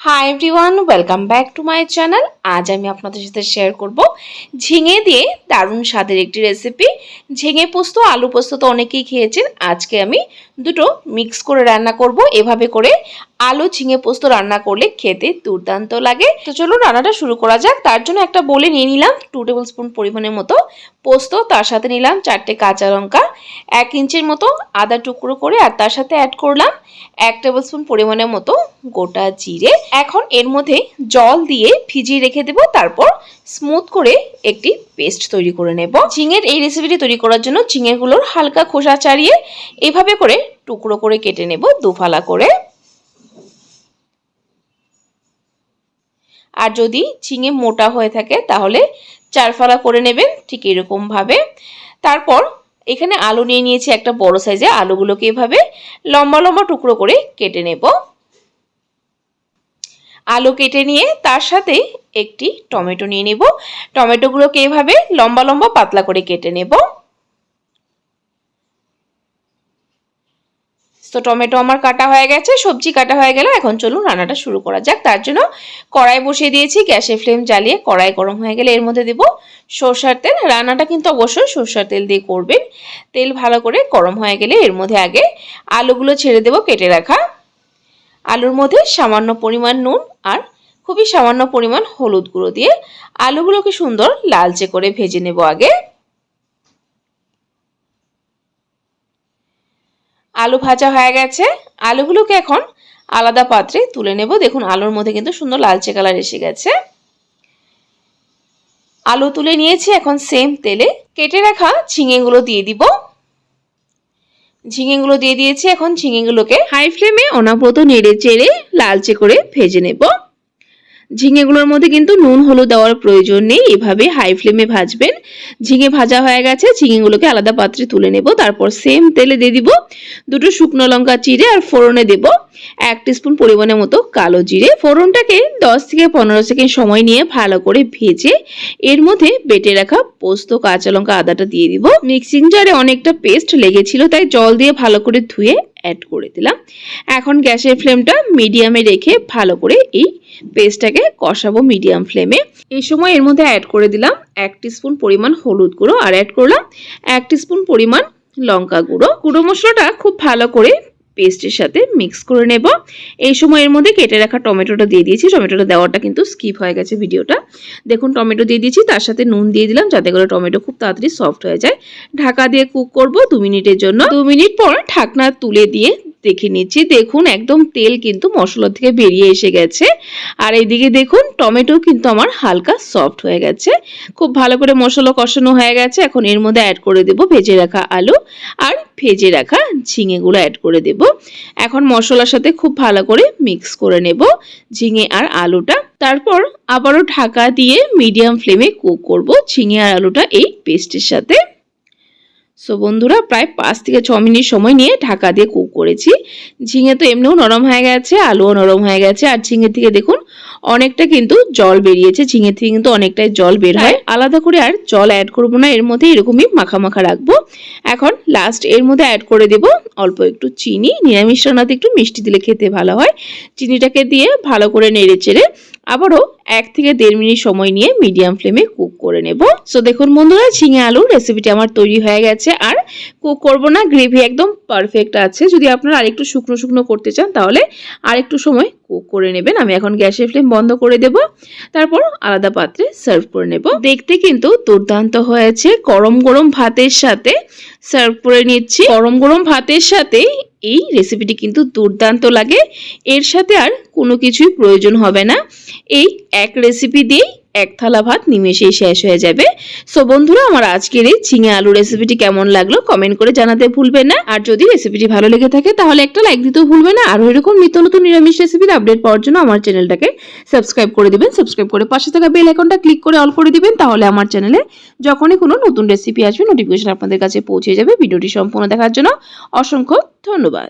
Hi everyone welcome back to my channel আজ আমি আপনাদের সাথে শেয়ার করব ঝিঙে দিয়ে দারুণ স্বাদের একটি রেসিপি ঝিঙে পোস্ত, আলু পোস্ত তো অনেকেই খেয়েছেন। আজকে আমি দুটো মিক্স করে রান্না করব। এভাবে করে আলু, ঝিঙে পোস্ত রান্না করলে খেতে দুর্দান্ত লাগে। তো চলুন রান্নাটা শুরু করা যাক। তার জন্য একটা বলে নিয়ে নিলাম টু টেবিল স্পুন পরিমাণের মতো পোস্ত। তার সাথে নিলাম চারটে কাঁচা লঙ্কা, এক ইঞ্চির মতো আদা টুকরো করে আর তার সাথে অ্যাড করলাম এক টেবিল স্পুন পরিমাণের মতো গোটা জিরে। এখন এর মধ্যে জল দিয়ে ভিজিয়ে রেখে দেবো, তারপর স্মুথ করে একটি পেস্ট তৈরি করে নেব। ঝিঙের এই রেসিপিটি তৈরি করার জন্য ঝিঙেগুলোর হালকা খোসা ছাড়িয়ে এভাবে করে টুকরো করে কেটে নেব দুফালা করে। আর যদি ঝিঙে মোটা হয়ে থাকে, তাহলে চারফালা করে নেবেন, ঠিক এরকমভাবে তারপর এখানে আলু নিয়ে নিয়েছি একটা বড় সাইজে আলুগুলোকে এভাবে লম্বা লম্বা টুকরো করে কেটে নেব। আলু কেটে নিয়ে তার সাথে একটি টমেটো নিয়ে নেব। টমেটোগুলোকে এভাবে লম্বা লম্বা পাতলা করে কেটে নেব। তো টমেটো আমার কাটা হয়ে গেছে, সবজি কাটা হয়ে গেল, এখন চলুন রান্নাটা শুরু করা যাক। তার জন্য কড়াই বসিয়ে দিয়েছি গ্যাসে ফ্লেম জ্বালিয়ে কড়াই গরম হয়ে গেলে এর মধ্যে দেব সর্ষার তেল। রান্নাটা কিন্তু অবশ্যই সর্ষার তেল দিয়ে করবেন। তেল ভালো করে গরম হয়ে গেলে এর মধ্যে আগে আলুগুলো ছেড়ে দেব কেটে রাখা। আলুর মধ্যে সামান্য পরিমাণ নুন আর খুবই সামান্য পরিমাণ হলুদ গুঁড়ো দিয়ে আলুগুলোকে সুন্দর লালচে করে ভেজে নেব আগে। আলু ভাজা হয়ে গেছে। আলুগুলোকে এখন আলাদা পাত্রে তুলে নেব। দেখুন, আলুর মধ্যে কিন্তু সুন্দর লালচে কালার এসে গেছে। আলু তুলে নিয়েছি এখন সেম তেলে। কেটে রাখা ঝিঙেগুলো দিয়ে দিব। ঝিঙেগুলো দিয়ে দিয়েছি এখন ঝিঙেগুলোকে হাই ফ্লেমে অনাব্রত নেড়ে চেড়ে লালচে করে ভেজে নেব। ঝিঙেগুলোর মধ্যে কিন্তু নুন, হলুদ দেওয়ার প্রয়োজন নেই। এভাবে হাই ফ্লেমে ভাজবেন। ঝিঙে ভাজা হয়ে গেছে, ঝিঙেগুলোকে আলাদা পাত্রে তুলে নেব। তারপর সেম তেলে দিয়ে দিব দুটো শুকনো লঙ্কা চিড়ে আর ফোড়নে দেব এক স্পুন পরিমাণের মতো কালো জিরে। ফোড়নটাকে দশ থেকে পনেরো সেকেন্ড সময় নিয়ে ভালো করে ভেজে এর মধ্যে বেটে রাখা পোস্ত, কাঁচা লঙ্কা, আদাটা দিয়ে দিব। মিক্সিং জারে অনেকটা পেস্ট লেগেছিল, তাই জল দিয়ে ভালো করে ধুয়ে অ্যাড করে দিলাম। এখন গ্যাসের ফ্লেমটা মিডিয়ামে রেখে ভালো করে এই পেস্টটাকে কষাবো মিডিয়াম ফ্লেমে। এই সময় এর মধ্যে অ্যাড করে দিলাম এক স্পুন পরিমাণ হলুদ গুঁড়ো আর অ্যাড করলাম এক স্পুন পরিমাণ লঙ্কা গুঁড়ো। গুঁড়ো মশলাটা খুব ভালো করে পেস্টের সাথে মিক্স করে নেব। এই সময় এর মধ্যে কেটে রাখা টমেটোটা দিয়ে দিয়েছি। টমেটোটা দেওয়াটা কিন্তু স্কিপ হয়ে গেছে ভিডিওটা। দেখুন, টমেটো দিয়ে দিয়েছি, তার সাথে নুন দিয়ে দিলাম যাতে করে টমেটো খুব তাড়াতাড়ি সফট হয়ে যায়। ঢাকা দিয়ে কুক করব দু মিনিটের জন্য। দু মিনিট পর ঢাকনা তুলে দিয়ে দেখে নিচ্ছি। দেখুন, একদম তেল কিন্তু মশলা থেকে বেরিয়ে এসে গেছে। আর এইদিকে দেখুন, টমেটো কিন্তু আমার হালকা সফট হয়ে গেছে। খুব ভালো করে মশলা কষানো হয়ে গেছে। এখন এর মধ্যে অ্যাড করে দেব ভেজে রাখা আলু আর ভেজে রাখা ঝিঙেগুলো অ্যাড করে দেব। এখন মশলার সাথে খুব ভালো করে মিক্স করে নেব ঝিঙে আর আলুটা। তারপর আবারও ঢাকা দিয়ে মিডিয়াম ফ্লেমে কুক করব ঝিঙে আর আলুটা এই পেস্টের সাথে। সো বন্ধুরা, প্রায় পাঁচ থেকে ছ মিনিট সময় নিয়ে ঢাকা দিয়ে কুক করেছি। ঝিঙে তো এমনিও নরম হয়ে গেছে, আলুও নরম হয়ে গেছে, আর ঝিঙে থেকে দেখুন, অনেকটা কিন্তু জল বেরিয়েছে। ঝিঙে থেকে কিন্তু অনেকটাই জল বের হয়। আলাদা করে আর জল অ্যাড করব না, এর মধ্যে এরকমই মাখা মাখা রাখব। এখন লাস্ট এর মধ্যে অ্যাড করে দেব অল্প একটু চিনি। নিরামিষ রান্নাতে একটু মিষ্টি দিলে খেতে ভালো হয়। চিনিটাকে দিয়ে ভালো করে নেড়ে চেড়ে আবারও এক থেকে দেড় মিনিট সময় নিয়ে মিডিয়াম ফ্লেমে কুক করে নেব। সো দেখুন বন্ধুরা, ঝিঙে আলুর রেসিপিটি আমার তৈরি হয়ে গেছে। আর কুক করব না গ্রেভি একদম পারফেক্ট আছে। যদি আপনারা আরেকটু শুকনো শুকনো করতে চান, তাহলে আরেকটু সময় কুক করে নেবেন। আমি এখন গ্যাসের ফ্লেম বন্ধ করে দেব। তারপর আলাদা পাত্রে সার্ভ করে নেব। দেখতে কিন্তু দুর্দান্ত হয়েছে। গরম গরম ভাতের সাথে সার্ভ করে নিচ্ছি। গরম গরম ভাতের সাথে এই রেসিপিটি কিন্তু দুর্দান্ত লাগে। এর সাথে আর কোনো কিছুই প্রয়োজন হবে না। এই এক রেসিপি দিয়েই এক থালা ভাত নিমেষেই শেষ হয়ে যাবে। সো বন্ধুরা, আমার আজকের এই ঝিঙে আলু রেসিপিটি কেমন লাগল কমেন্ট করে জানাতে ভুলবেন না। আর যদি রেসিপিটি ভালো লেগে থাকে, তাহলে একটা লাইক দিতেও ভুলবেন না। আর এরকম নিত্য নতুন নিরামিষ রেসিপির আপডেট পাওয়ার জন্য আমার চ্যানেলটাকে সাবস্ক্রাইব করে দিবেন। সাবস্ক্রাইব করে পাশে থাকা বেল আইকনটা ক্লিক করে অল করে দিবেন। তাহলে আমার চ্যানেলে যখনই কোনো নতুন রেসিপি আসবে নোটিফিকেশন আপনাদের কাছে পৌঁছে যাবে। ভিডিওটি সম্পূর্ণ দেখার জন্য অসংখ্য ধন্যবাদ।